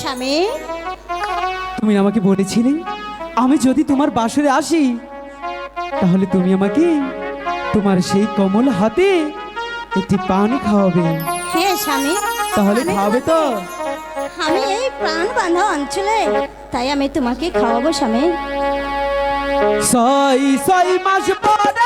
স্বামী? তুমি আমাকে বলেছিলে আমি যদি তোমার বাসরে আসি তাহলে তুমি আমাকে তোমার সেই কমল হাতে একটি পানি খাওয়াবে। হ্যাঁ স্বামী তাহলে খাওয়াবে তো? আমি এই প্রাণ বাঁধা অঞ্চলে তাই আমি তোমাকে খাওয়াবো স্বামী। ছয় ছয় মাস পরে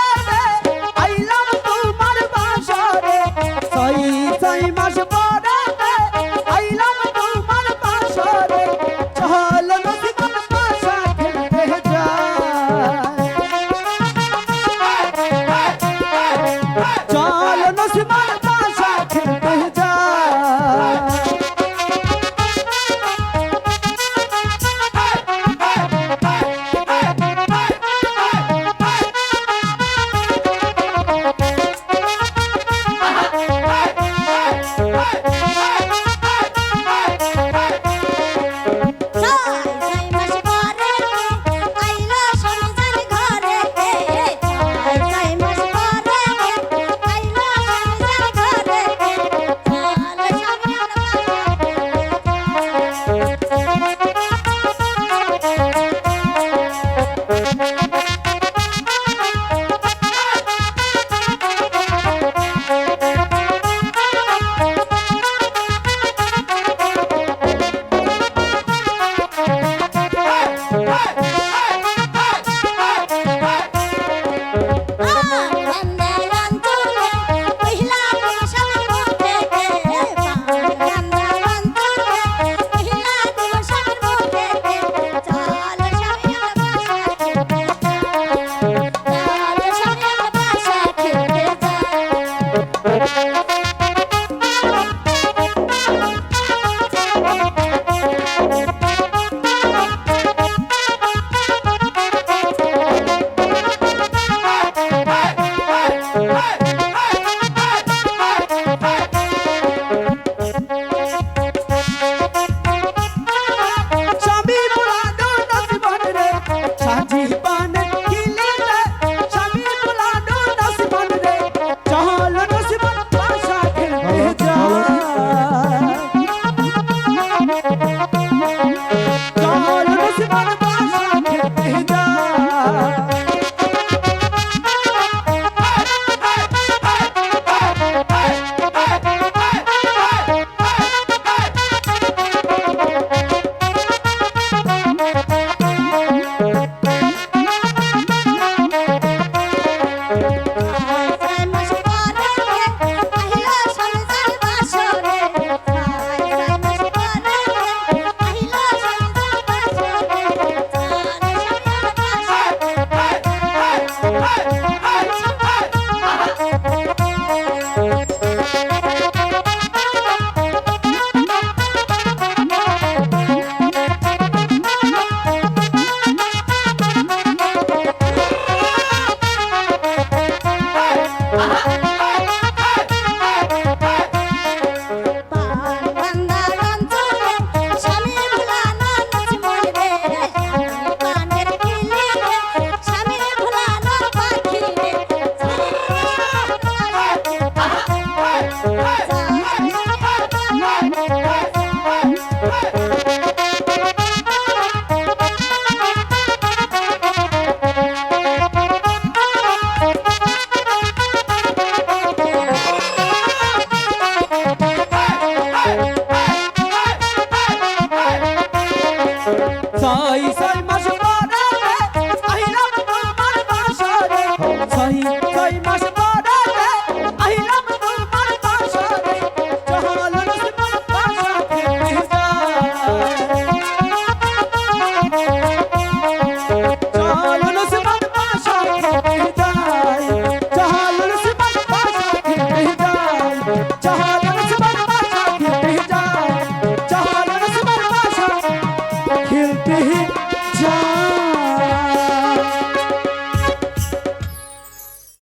ছয় ছয় মাস